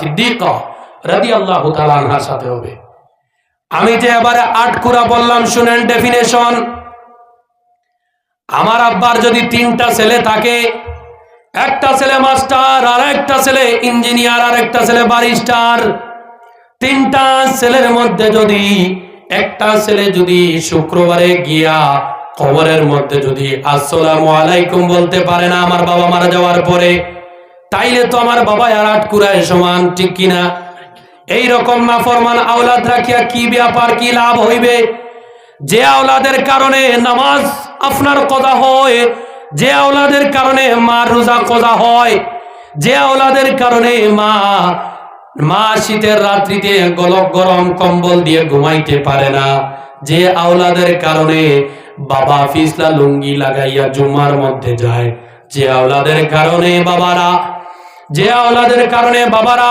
সিদ্দিকা রাদিয়াল্লাহু তাআলা আনহার সাথে হবে। আমি যে এবারে আটকুরা বললাম, শুনেন ডেফিনেশন আমার আব্বার যদি তিনটা ছেলে থাকে, একটা ছেলে মাস্টার আর একটা ছেলে ইঞ্জিনিয়ার আর একটা ছেলে বারিস্টার, তিনটা ছেলের মধ্যে যদি, একটা ছেলে যদি শুক্রবারে গিয়া কবরের মধ্যে যদি আসসালামু আলাইকুম বলতে পারে না, আমার বাবা মারা যাওয়ার পরে তাইলে তো আমার বাবা আর আটকুরায় সমান, ঠিক কিনা? এই রকম না ফরমান আওলাদ রাখিয়া কি ব্যাপার, কি লাভ হইবে? যে আওলাদের কারণে নামাজ আপনার কথা হয়, যে আওলাদের কারণে মা রোজা কথা হয়, যে আওলাদের কারণে মা মা শীতের রাত্রিতে গলক গরম কম্বল দিয়ে ঘুমাইতে পারে না। যে আওলাদের কারণে বাবা ফিসলা লুঙ্গি লাগাইয়া জুমার মধ্যে যায়, যে আওলাদের কারণে বাবারা যে আওলাদের কারণে বাবারা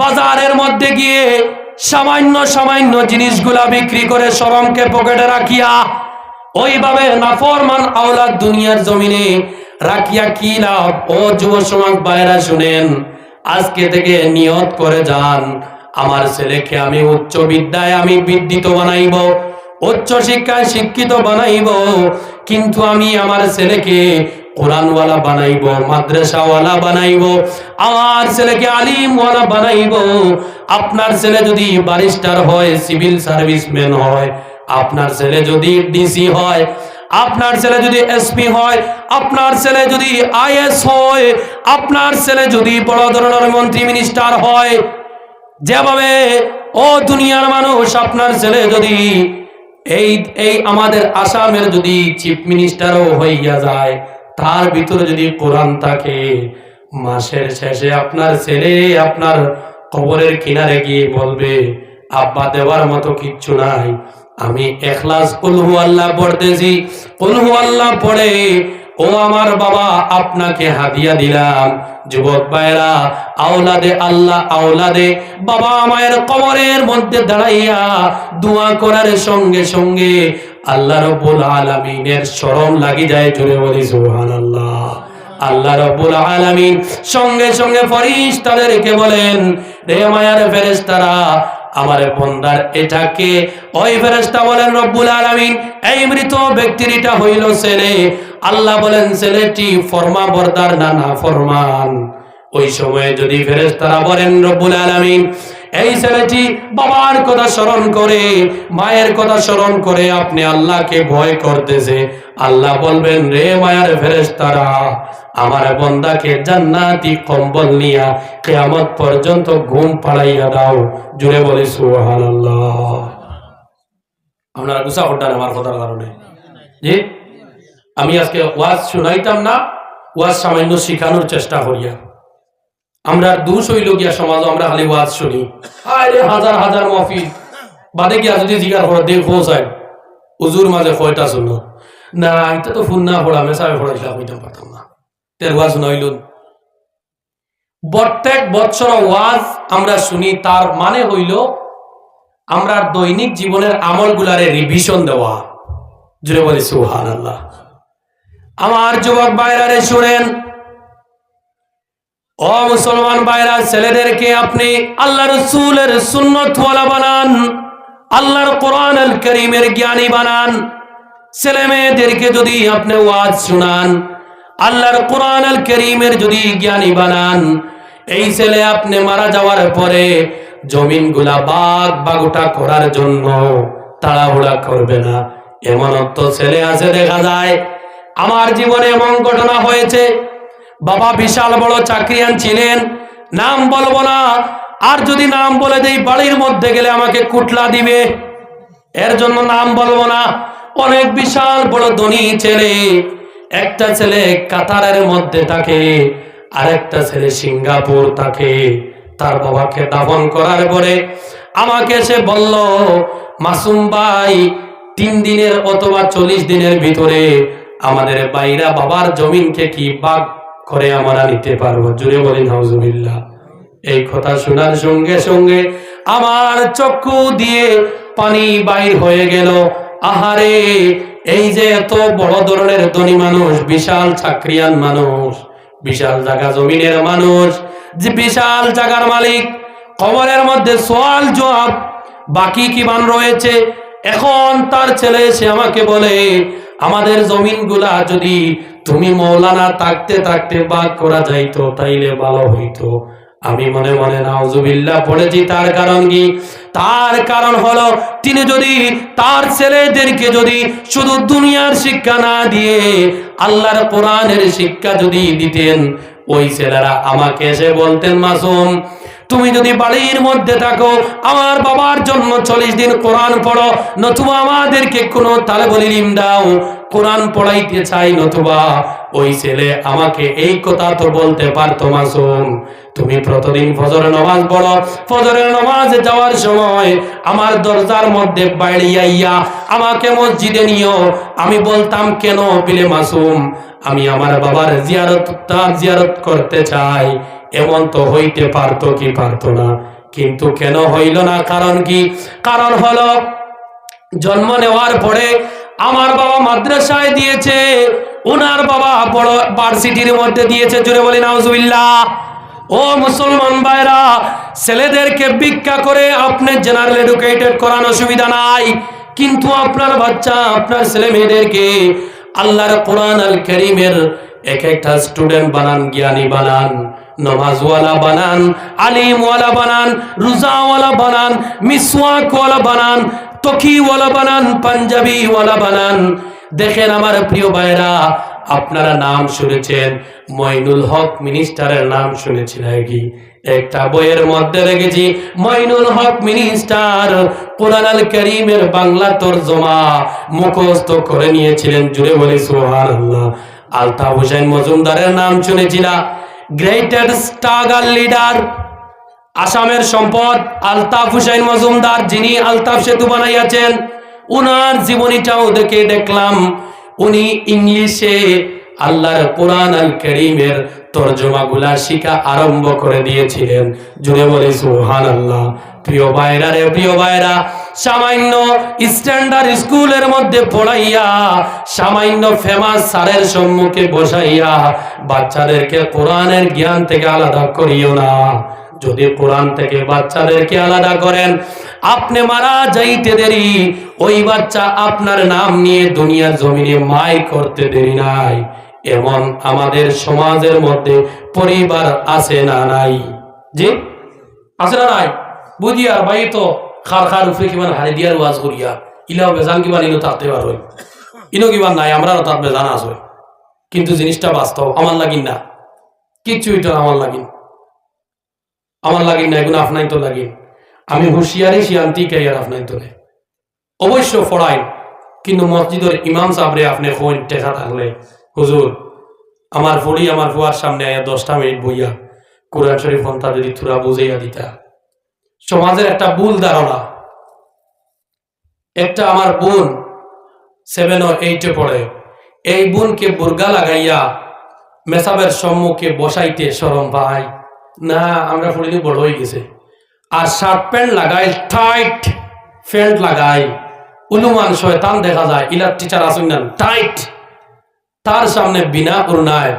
বাজারের মধ্যে গিয়ে সামান্য সামান্য জিনিসগুলা বিক্রি করে সরমকে পকেটে রাখিয়া ওইভাবে নাফরমান আওলাদ দুনিয়ার জমিনে রাখিয়া কি লাভ? ও যুব সমাজ বাইরা শুনেন, আজকে থেকে নিয়ত করে যান। আমার ছেলেকে আমি উচ্চ বিদ্যায় আমি বিদ্যিত বানাইব, উচ্চ শিক্ষায় শিক্ষিত বানাইব, কিন্তু আমি আমার ছেলেকে কোরআনওয়ালা বানাইব, মাদ্রাসাওয়ালা বানাইব, আমার ছেলেকে আলিমওয়ালা বানাইব। আপনার ছেলে যদি বারিস্টার হয়, সিভিল সার্ভিসম্যান হয়, আপনার ছেলে যদি ডিসি হয়, আপনার ছেলে যদি এসপি হয়, আপনার ছেলে যদি আইএস হয়, আপনার ছেলে যদি বড় ধরনের মন্ত্রী মিনিস্টার হয়, যেভাবে, ও দুনিয়ার মানুষ, আপনার ছেলে যদি এই এই আমাদের আসামের যদি চিফ মিনিস্টারও হইয়া যায় তার ভিতরে যদি কোরআন থাকে, মাসের শেষে আপনার ছেলে আপনার কবরের কিনারে গিয়ে বলবে, আব্বা, দেওয়ার মতো কিচ্ছু নাই। আমি এখলাস কুলহু আল্লাহ পড়তেছি। কুলহু আল্লাহ পড়ে, ও আমার বাবা, আপনাকে হাদিয়া দিলাম। যুবক ভাইরা আওলাদে আল্লাহ, আওলাদে বাবা মায়ের কবরের মধ্যে দাঁড়াইয়া দোয়া করার সঙ্গে সঙ্গে আল্লাহ রব্বুল আলামিনের শরম লাগি যায় জুড়ে বলি সুবহানাল্লাহ। আল্লাহ রব্বুল আলামিন সঙ্গে সঙ্গে ফেরেশতাদেরকে বলেন, রে মায়ার ফেরেশতারা, আমার বন্দার এটাকে ওই ফেরেশতা বলেন, রব্বুল আলামিন, এই মৃত ব্যক্তির এটা হইল ছেলে। আল্লাহ বলেন, ছেলেটি ফরমা বরদার না না ফরমান ওই সময়ে যদি ফেরেশতারা বলেন, রব্বুল আলামিন এই ছেলেটি বাবার কথা স্মরণ করে, মায়ের কথা স্মরণ করে আপনি আল্লাহকে ভয় করতেছে। আল্লাহ বলবেন, রে মায়ের ফেরেশতারা, আমার বন্দাকে জান্নাতি কম্বল নিয়া কিয়ামত পর্যন্ত ঘুম পাড়াইয়া দাও। জুড়ে বলি, সুবহানাল্লাহ। আপনারা গুসা হঠাৎ আমার কথার কারণে। জি? আমি আজকে ওয়াজ শুনাইতাম না, ওয়াজ সামান্য শিখানোর চেষ্টা করিয়া। আমরা দুশ হইল গিয়া সমাজ আমরা খালি ওয়াজ শুনি। আরে হাজার হাজার মফিল বাদে গিয়া যদি জিগার করে দেখ পৌঁছায় উজুর মাঝে কয়টা শুনো। না এটা তো ফোন না পড়া মেসাবে পড়াইলা হইতাম পারতাম না। তের ওয়াজ নইলুন। প্রত্যেক বছর ওয়াজ আমরা শুনি, তার মানে হইল আমরা দৈনিক জীবনের আমলগুলারে রিভিশন দেওয়া। জুড়ে বলি সুহান আল্লাহ আমার যুবক বাইরারে শুনেন ও মুসলমান বাইরা ছেলেদেরকে আপনি আল্লাহ রসুলের সুন্নতওয়ালা বানান, আল্লাহর কোরআন করিমের জ্ঞানী বানান। ছেলে মেয়েদেরকে যদি আপনি ওয়াজ শুনান, আল্লাহর কোরআন করিমের যদি জ্ঞানী বানান, এই ছেলে আপনি মারা যাওয়ার পরে জমিনগুলা বাগ বাগুটা করার জন্য তাড়াহুড়া করবে না। এমন তো ছেলে আছে, দেখা যায়। আমার জীবনে এমন ঘটনা হয়েছে বাবা বিশাল বড় চাকরিয়ান ছিলেন। নাম বলব না। আর যদি নাম বলে দেই, বাড়ির মধ্যে গেলে আমাকে কুটলা দিবে। এর জন্য নাম বলব না। অনেক বিশাল বড় ধনী ছেলে। একটা ছেলে কাতারের মধ্যে থাকে, আরেকটা ছেলে সিঙ্গাপুর থাকে। তার বাবাকে দাফন করার পরে আমাকে সে বলল, মাসুম ভাই, তিন দিনের অথবা চল্লিশ দিনের ভিতরে আমাদের বাইরা বাবার জমিনকে কি বাগ করে আমরা নিতে পারব। জুড়ে বলি নজুবিল্লা এই কথা শোনার সঙ্গে সঙ্গে আমার চক্ষু দিয়ে পানি বাইর হয়ে গেল। আহারে, এই যে এত বড় ধরনের ধনী মানুষ, বিশাল চাকরিয়ান মানুষ, বিশাল জায়গা জমিনের মানুষ, যে বিশাল জায়গার মালিক, কবরের মধ্যে সোয়াল জবাব, বাকি কি মান রয়েছে? এখন তার ছেলে এসে আমাকে বলে আমাদের জমিনগুলা যদি তুমি মৌলানা থাকতে থাকতে বাদ করা যাইতো, তাইলে ভালো হইতো। আমি মনে মনে নাউজুবিল্লাহ পড়েছি, তার কারণ কি? তার কারণ হলো, তিনি যদি তার ছেলেদেরকে যদি শুধু দুনিয়ার শিক্ষা না দিয়ে আল্লাহর কোরআনের শিক্ষা যদি দিতেন, ওই ছেলেরা আমাকে এসে বলতেন, মাসুম তুমি যদি বাড়ির মধ্যে থাকো, আমার বাবার জন্য চল্লিশ দিন কোরআন পড়ো, নতুবা আমাদেরকে কোনো তালে বলিলিম দাও। কোরআন পড়াইতে চাই নতুবা। ওই ছেলে আমাকে এই কথা তো বলতে পারতো মাসুম। তুমি প্রতিদিন ফজর নামাজ পড়ো। ফজরের নামাজে যাওয়ার সময় আমার দরজার মধ্যে বাইরিয়াইয়া আমাকে মসজিদে নিও। আমি বলতাম, কেন বিলে মাসুম? আমি আমার বাবার জিয়ারত, তার জিয়ারত করতে চাই। এমন তো হইতে পারতো কি পারতো না। কিন্তু কেন হইল না? কারণ কি? কারণ হলো, জন্ম নেওয়ার পরে আমার বাবা মাদ্রাসায় দিয়েছে ওনার বাবা বড় ভার্সিটির মধ্যে দিয়েছে জুড়ে বলি নাউজুবিল্লাহ। ও মুসলমান ভাইরা, ছেলেদেরকে ভিক্ষা করে আপনি জেনারেল এডুকেটেড করার অসুবিধা নাই। কিন্তু আপনার বাচ্চা, আপনার ছেলে মেয়েদেরকে আল্লাহর কোরআন আল করিমের এক একটা স্টুডেন্ট বানান, জ্ঞানী বানান। নমাজওয়ালা বানান, আলিমওয়ালা বানান, রোজাওয়ালা বানান, মিসওয়াকওয়ালা বানান, তকিওয়ালা বানান, পাঞ্জাবিওয়ালা বানান। দেখেন আমার প্রিয় ভাইরা আপনারা নাম শুনেছেন, মইনুল হক মিনিস্টারের নাম শুনেছেন কি একটা বইয়ের মধ্যে রেখেছি মইনুল হক মিনিস্টার কোরআন আল করিমের বাংলা তর্জমা মুখস্থ করে নিয়েছিলেন, জুড়ে বলে সোহান আল্লাহ আলতাফ হোসেন মজুমদারের নাম শুনেছিলাম গ্রেটেস্ট স্ট্রাগল লিডার আসামের সম্পদ আলতাফ হুসাইন মজুমদার, যিনি আলতাফ সেতু বানাইয়াছেন, উনার জীবনীটাও দেখে দেখলাম। উনি ইংলিশে আল্লাহর কোরআন আল করিমের তর্জমাগুলা শিখা আরম্ভ করে দিয়েছিলেন। জুড়ে বলে সুহান আল্লাহ প্রিয় ভাইরা রে, প্রিয় ভাইরা সামান্য স্ট্যান্ডার্ড স্কুলের মধ্যে পড়াইয়া, সামান্য ফেমাস স্যারের সম্মুখে বসাইয়া, বাচ্চাদেরকে কোরআনের জ্ঞান থেকে আলাদা করিও না। যদি কোরআন থেকে বাচ্চাদেরকে আলাদা করেন, আপনি মারা যাইতে দেরি, ওই বাচ্চা আপনার নাম নিয়ে দুনিয়ার জমিনে মাই করতে দেরি নাই। এমন আমাদের সমাজের মধ্যে পরিবার আছে না নাই? জি? আছে না নাই? বুঝিয়া, ভাই তো খার খার উপরে কিমান হারি দিয়ার ওয়াজ করিয়া, ইলাও বেজান কিমান ইনো তাতে বার হই। ইনো কিমান নাই, আমরাও তার বেজান আছে কিন্তু জিনিসটা বাস্তব, আমার লাগিন না। কিচ্ছু এটা আমার লাগিন। আমার লাগিন না, এগুলো আপনাই তো লাগিন। আমি হুঁশিয়ারি শিয়ান্তি কেয়ার আপনাই তোলে অবশ্য ফড়াইন, কিন্তু মসজিদের ইমাম সাবরে আপনি ফোন টেকা থাকলে, হুজুর, আমার ফড়ি, আমার ফুয়ার সামনে আয়া দশটা মিনিট বইয়া কোরআন শরীফ ফোনটা যদি থুরা বুঝাইয়া দিতা। সমাজের একটা ভুল ধারণা। একটা আমার বোন সেভেন ও এইটে পড়ে। এই বোনকে বুর্গা লাগাইয়া মেসাবের সম্মুখে বসাইতে সরম ভাই না, আমরা ফুড়িনি বড় হয়ে গেছে। আর শার্ট প্যান্ট লাগাই টাইট প্যান্ট লাগাই। উলুমান শয়তান দেখা যায়, ইলার টিচার আসুন না টাইট তার সামনে বিনা করুণায়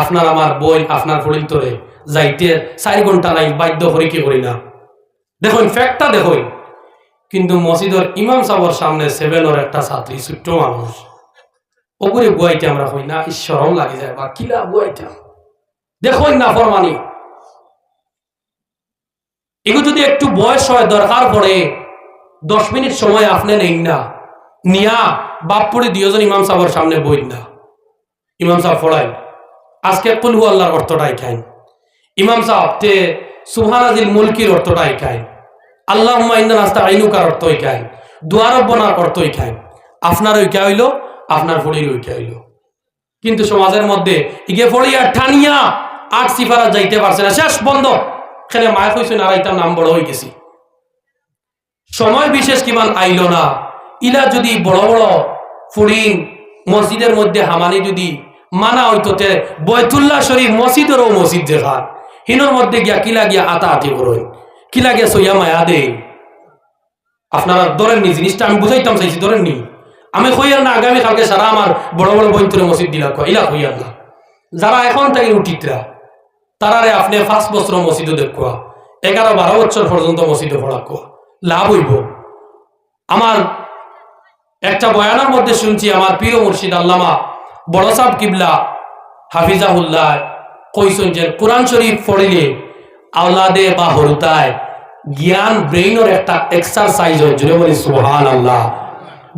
আপনার আমার বই, আপনার ফুড়িল তোরে যাইতে চার ঘণ্টা নাই, বাধ্য করি কি করি না? দেখুন ফ্যাক্টটা দেখুন। কিন্তু মসজিদের ইমাম সাহর সামনে সেভেনের একটা ছাত্রী, ছোট্ট মানুষ। ওপরে বুয়াইতে আমরা হই না, ঈশ্বরও লাগে যায়, বা কিলা বুয়াইতাম দেখুন না ফরমানি। এগুলো যদি একটু বয়স হয়, দরকার পড়ে, দশ মিনিট সময় আপনি নেই না, নিয়া বাপ পড়ে দুজন ইমাম সাহর সামনে বই না। ইমাম সাহেব ফড়াই আজকে কুলহু আল্লাহর অর্থটাই খাইন। ইমাম সাহেব তে সুহানাজিল মুলকির অর্থটাই খাইন। আল্লাহ ইন্দান আস্তা আইনুকার অর্থই খাইন দুয়ারব্বনার অর্থই খাইন আপনার ওই কে হইল আপনার ফড়ির ওই কে হইল কিন্তু সমাজের মধ্যে ইগে ফড়িয়া ঠানিয়া আট সিফারা যাইতে পারছে না। শেষ বন্ধ। খেলে মায়ের হয়েছে না আইতাম নাম বড় হয়ে গেছি। সময় বিশেষ কিমান আইল না। ইলা যদি বড় বড় ফুড়িন মসজিদের মধ্যে হামানি যদি মানা হইতো তে বয়তুল্লাহ শরীফ মসজিদেরও মসজিদ দেখা হিনোর মধ্যে গিয়া কিলা গিয়া আতা আতি করই কিলা গিয়া সইয়া মায়া দে আপনারা ধরেননি জিনিসটা আমি বুঝাইতাম চাইছি ধরেননি আমি কইয়ার না, আগামী কালকে সারা আমার বড় বড় বৈতরে মসজিদ দিলা কয়, ইলা কইয়ার না যারা এখন থেকে উঠিতরা, তারারে আপনি পাঁচ বছর মসজিদে দেখুয়া, এগারো বারো বছর পর্যন্ত মসজিদে পড়াকুয়া। লাভ হইব। আমার একটা বয়ানের মধ্যে শুনছি, আমার প্রিয় মুর্শিদ আল্লামা বড় সাহ কিবলা হাফিজাহুল্লাহ কইসন যে কোরআন শরীফ পড়িলে আওলাদে বা হরুতায়, জ্ঞান ব্রেইনের একটা এক্সারসাইজ হয় জুড়ে বলি সুহান আল্লাহ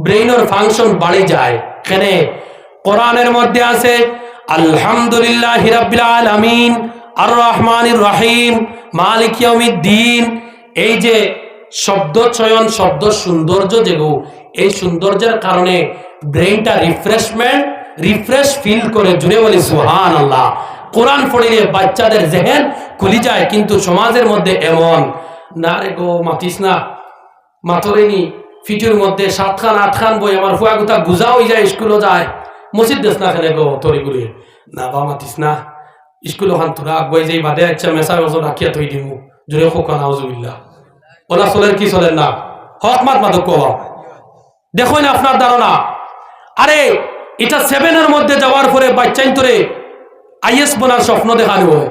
ব্রেইনের ফাংশন বাড়ে যায়। এখানে কোরআনের মধ্যে আছে, আলহামদুলিল্লাহ হিরাবিল আলামিন আর রহমান রহিম, মালিক দিন এই যে শব্দ চয়ন, শব্দ সৌন্দর্য যেগু, এই সৌন্দর্যের কারণে ব্রেইনটা রিফ্রেশমেন্ট রিফ্রেশ ফিল করে জুড়ে বলি সুহান আল্লাহ কোরআন পড়িলে বাচ্চাদের জেহেন খুলি যায়, কিন্তু সমাজের মধ্যে এমন, না রে গো, মাতিস না। মাথরেনি ফিটুর মধ্যে সাত খান আট খান বই আমার ফুয়া গুতা গুজা হয়ে যায় স্কুলও যায়। মসজিদ দেশ না খেলে গো তরিগুলি না বা মাতিস না। স্কুল ওখান তোরা আগুয়াই যাই বাদে আচ্ছা মেসা মেসো রাখিয়া থই দিমু। জুড়ে হোক, নাউজুবিল্লাহ। ওলা চলের কি চলের না? হক মাত মাদক দেখো না আপনার ধারণা। আরে, এটা সেভেনের মধ্যে যাওয়ার পরে বাচ্চাইন তোরে আইএস বোনার স্বপ্ন দেখানো হয়।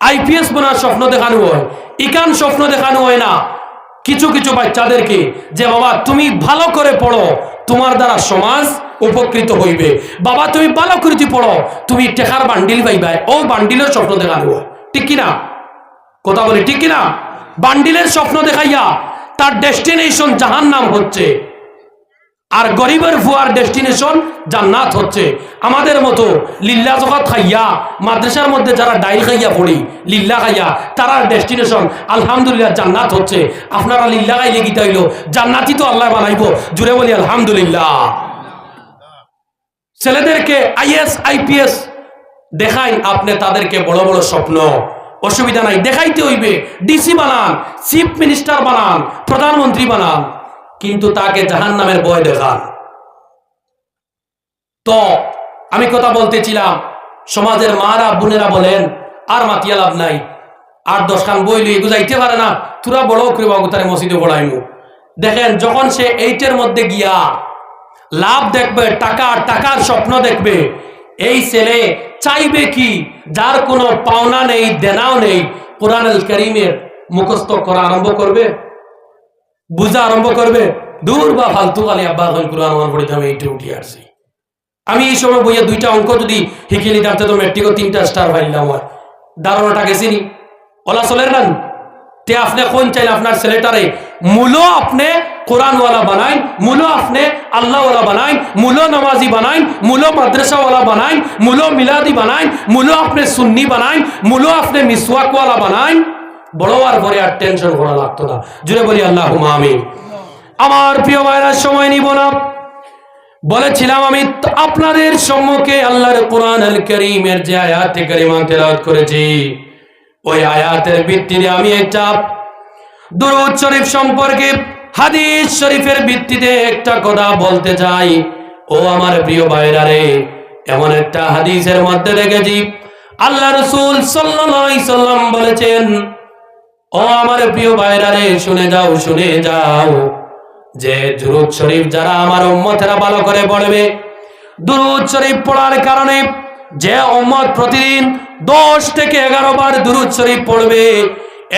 আইপিএস বোনার স্বপ্ন দেখানো হয়। ইকান স্বপ্ন দেখানো হয় না। কিছু কিছু বাচ্চাদেরকে যে, বাবা, তুমি ভালো করে পড়ো, তোমার দ্বারা সমাজ উপকৃত হইবে। বাবা, তুমি ভালো করে পড়ো, তুমি টেকার বান্ডিল পাইবে। ও বান্ডিলের স্বপ্ন দেখানো হয়। ঠিক কিনা? কথা বলি ঠিক কিনা? বান্ডিলের স্বপ্ন দেখাইয়া তার ডেস্টিনেশন জাহান নাম হচ্ছে। আর গরিবের ফুয়ার ডেস্টিনেশন জান্নাত হচ্ছে। আমাদের মতো লিল্লা জগৎ খাইয়া, মাদ্রাসার মধ্যে যারা ডাইল খাইয়া পড়ি, লিল্লা খাইয়া, তারার ডেস্টিনেশন আলহামদুলিল্লাহ জান্নাত হচ্ছে। আপনারা লিল্লা খাইলে গীতা হইল জান্নাতি তো আল্লাহ বানাইব। জুড়ে বলি আলহামদুলিল্লাহ। ছেলেদেরকে আইএস আইপিএস দেখাই, আপনি তাদেরকে বড় বড় স্বপ্ন। অসুবিধা নাই, দেখাইতে হইবে। ডিসি বানান, চিফ মিনিস্টার বানান, প্রধানমন্ত্রী বানান। কিন্তু তাকে জাহান নামের বয় দেখান। তো, আমি কথা বলতেছিলাম, সমাজের মারা বোনেরা বলেন, আর মাতিয়া লাভ নাই। আর দশ খান বই লই যাইতে পারে না, তোরা বড় তারে মসজিদে পড়াইমু দেখেন, যখন সে এইটের মধ্যে গিয়া লাভ দেখবে, টাকা টাকার স্বপ্ন দেখবে, এই ছেলে চাইবে কি? যার কোনো পাওনা নেই, দেনাও নেই কোরআন করিমের মুখস্থ করা আরম্ভ করবে? বুঝা আরম্ভ করবে। দূর বা ফালতু আলী আব্বা, এখন কোরআন আমার পড়ে আমি এইটা উঠে আসছি। আমি এই সময় বইয়া দুইটা অঙ্ক যদি শিখে নিতাম, তো মেট্রিকও তিনটা স্টার পাইলাম হয় দারুণটা গেছি নি? ওলা চলের না তে আপনি কোন চাইলে আপনার ছেলেটারে, মূলো আপনি কোরআনওয়ালা বানাইন, মূলো আপনি আল্লাহওয়ালা বানাইন, মূলো নামাজি বানাইন, মূলো মাদ্রাসাওয়ালা বানাইন, মূলো মিলাদি বানাইন, মূলো আপনি সুন্নি বানাইন, মূলো আপনি মিসওয়াকওয়ালা বানাইন। বড় পরে আর টেনশন করা লাগতো না। জুড়ে বলি আল্লাহ আমি আমার প্রিয় ভাইরা, সময় নিব না। বলেছিলাম আমি আপনাদের সম্মুখে আল্লাহর কোরআন আল করিমের যে আয়াতে করিমা তেলাওয়াত করেছি, ওই আয়াতের ভিত্তিতে আমি একটা দুরুদ শরীফ সম্পর্কে হাদিস শরীফের ভিত্তিতে একটা কথা বলতে চাই। ও আমার প্রিয় ভাইরা রে, এমন একটা হাদিসের মধ্যে দেখেছি। আল্লাহ রসুল সাল্লাম বলেছেন ও আমার প্রিয় ভাইরা রে, শুনে যাও শুনে যাও। যে দুরুদ শরীফ যারা আমার উম্মতেরা ভালো করে পড়বে, দুরুদ শরীফ পড়ার কারণে যে উম্মত প্রতিদিন দশ থেকে এগারো বার দুরুদ শরীফ পড়বে,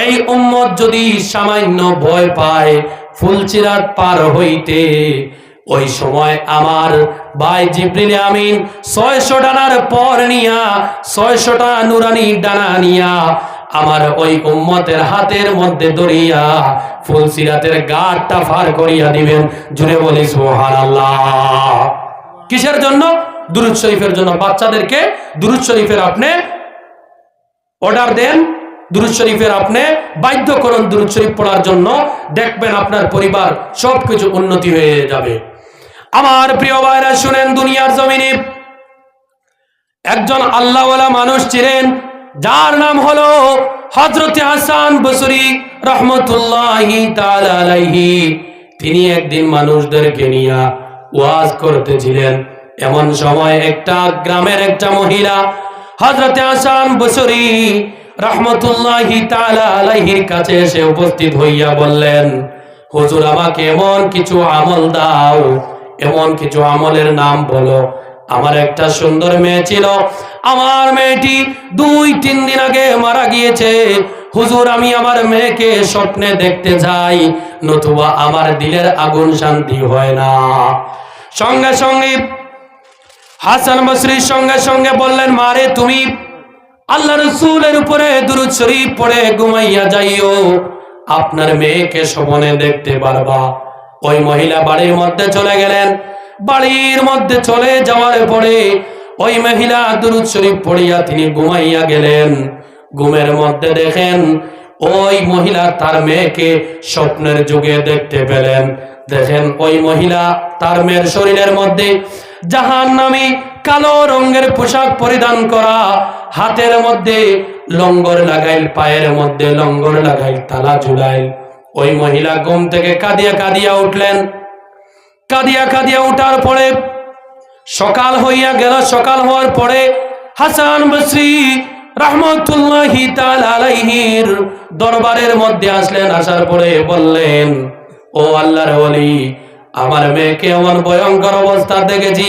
এই উম্মত যদি সামান্য ভয় পায়, ফুলচিরাত পার হইতে, ওই সময় আমার ভাই জিব্রিল আমিন ছয়শো ডানার পর নিয়া, ছয়শটা নুরানি ডানা নিয়া আমার ওই উম্মতের হাতের মধ্যে দরিয়া ফুলসিরাতের গাঢ়টা ফার করিয়া দিবেন। জুড়ে বলি সোহান কিসের জন্য? দুরুদ শরীফের জন্য। বাচ্চাদেরকে দুরুদ শরীফের আপনি অর্ডার দেন। দুরুদ শরীফের আপনি বাধ্য করুন দুরুদ শরীফ পড়ার জন্য। দেখবেন আপনার পরিবার সবকিছু উন্নতি হয়ে যাবে। আমার প্রিয় ভাইরা, শুনেন দুনিয়ার জমিনে। একজন আল্লাহওয়ালা মানুষ ছিলেন যার নাম হলো হজরতে হাসান বসরি রহমতুল্লাহি আলাইহি। তিনি একদিন মানুষদেরকে নিয়ে ওয়াজ করতেছিলেন। এমন সময় একটা গ্রামের একটা মহিলা হজরতে হাসান বসরি রহমতুল্লাহি আলাইহির কাছে এসে উপস্থিত হইয়া বললেন, হুজুর, আমাকে এমন কিছু আমল দাও, এমন কিছু আমলের নাম বলো আমার একটা সুন্দর মেয়ে ছিল। আমার মেয়েটি দুই, তিন দিন আগে মারা গিয়েছে। হুজুর, আমি আমার মেয়েকে স্বপ্নে দেখতে যাই। নতুবা আমার দিলের আগুন শান্তি হয় না। সঙ্গে সঙ্গে হাসান বসরির সঙ্গে সঙ্গে বললেন মারে তুমি আল্লাহ রসুলের উপরে দুরুদ শরীফ পড়ে ঘুমাইয়া যাইও। আপনার মেয়েকে সপনে দেখতে পারবা। ওই মহিলা বাড়ির মধ্যে চলে গেলেন। বাড়ির মধ্যে চলে যাওয়ার পরে ওই মহিলা দুরুদ শরীফ পড়িয়া তিনি ঘুমাইয়া গেলেন। ঘুমের মধ্যে দেখেন ওই মহিলা তার মেয়েকে স্বপ্নের যুগে দেখতে পেলেন। দেখেন ওই মহিলা তার মেয়ের শরীরের মধ্যে জাহান নামী কালো রঙের পোশাক পরিধান করা, হাতের মধ্যে লঙ্গর লাগাইল, পায়ের মধ্যে লঙ্গর লাগাইল, তালা ঝুলাইল। ওই মহিলা ঘুম থেকে কাঁদিয়া কাঁদিয়া উঠলেন। কাঁদিয়া কাঁদিয়া উঠার পরে, সকাল হইয়া গেল। সকাল হওয়ার পরে হাসান বসরি রহমতুল্লাহি আলাইহির দরবারের মধ্যে আসলেন। আসার পরে বললেন, ও আল্লাহর ওলি, আমার মেয়েকে এমন ভয়ঙ্কর অবস্থা দেখেছি।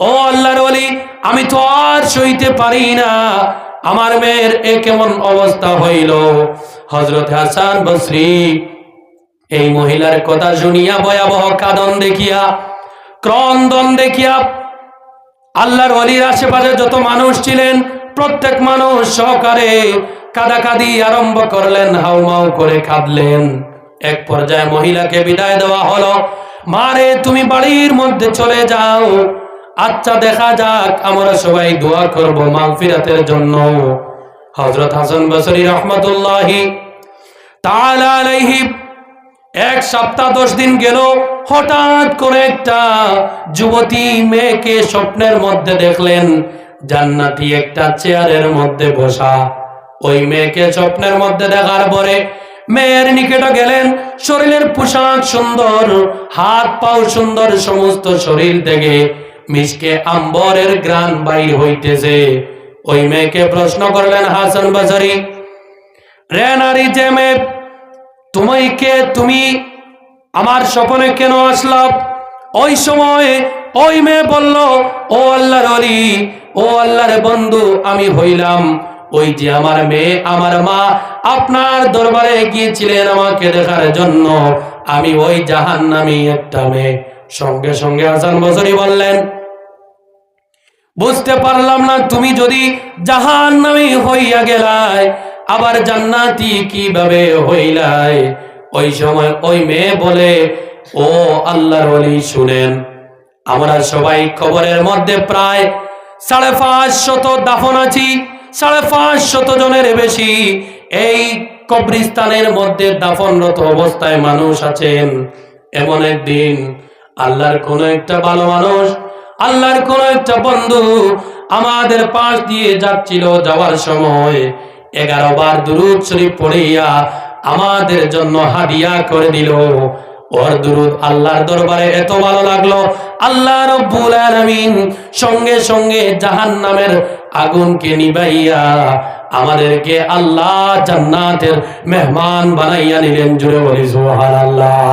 ও আল্লাহর ওলি, আমি তো আর সইতে পারি না। আমার মেয়ের এ কেমন অবস্থা হইল? হজরত হাসান বসরি এই মহিলার কথা শুনিয়া ভয়াবহ কাদন দেখিয়া, ক্রন্দন দেখিয়া আল্লাহর অলির আশেপাশে যত মানুষ ছিলেন, প্রত্যেক মানুষ সহকারে কাদাকাদি আরম্ভ করলেন, হাউমাউ করে কাঁদলেন। এক পর্যায়ে মহিলাকে বিদায় দেওয়া হলো মারে তুমি বাড়ির মধ্যে চলে যাও। আচ্ছা দেখা যাক, আমরা সবাই দোয়া করব মাগফিরাতের জন্য। হজরত হাসান বসরি রহমতুল্লাহি তাআলা এক সপ্তাহ দশ দিন গেল, হঠাৎ করে একটা যুবতী মেয়েকে স্বপ্নের মধ্যে দেখলেন, জান্নাতি একটা চেয়ারের মধ্যে বসা। ওই মেয়েকে স্বপ্নের মধ্যে দেখার পরে মেয়ের নিকটে গেলেন, শরীরের পোশাক সুন্দর, হাত পাও সুন্দর, সমস্ত শরীর থেকে মিসকে আম্বরের গ্রান বাইর হইতেছে। ওই মেয়েকে প্রশ্ন করলেন, হাসান বাজারি, রে নারী যে মেয়ে তুমি কে তুমি আমার স্বপ্নে কেন আসলাম ওই সময় ওই মেয়ে বলল, ও আল্লাহর অলি ও আল্লাহর বন্ধু, আমি হইলাম। ওই যে আমার মেয়ে, আমার মা আপনার দরবারে গিয়েছিলেন আমাকে দেখার জন্য। আমি ওই জাহান নামি একটা মেয়ে। সঙ্গে সঙ্গে হাসান বসরি বললেন, বুঝতে পারলাম না, তুমি যদি জাহান নামে হইয়া গেলায় আবার জান্নাতি কীভাবে হইলাই? ওই সময় ওই মেয়ে বলে, ও আল্লাহর ওলি, শুনেন, আমরা সবাই কবরের মধ্যে প্রায় সাড়ে পাঁচ শত দাফন আছি, সাড়ে পাঁচ শত জনের বেশি। এই কবরিস্তানের মধ্যে দাফনরত অবস্থায় মানুষ আছেন। এমন একদিন আল্লাহর কোন একটা ভালো মানুষ, আল্লাহর কোন একটা বন্ধু আমাদের পাশ দিয়ে যাচ্ছিল যাওয়ার সময়। এগারো বার দুরুদ শরীফ পড়িয়া আমাদের জন্য হাদিয়া করে দিল। ওর দুরুদ আল্লাহর দরবারে এত ভালো লাগল। আল্লাহ রব্বুল সঙ্গে সঙ্গে জাহান্নামের আগুনকে নিবাইয়া আমাদেরকে আল্লাহ জান্নাতের মেহমান বানাইয়া নিলেন। জুড়ে বলি, সুবহানাল্লাহ।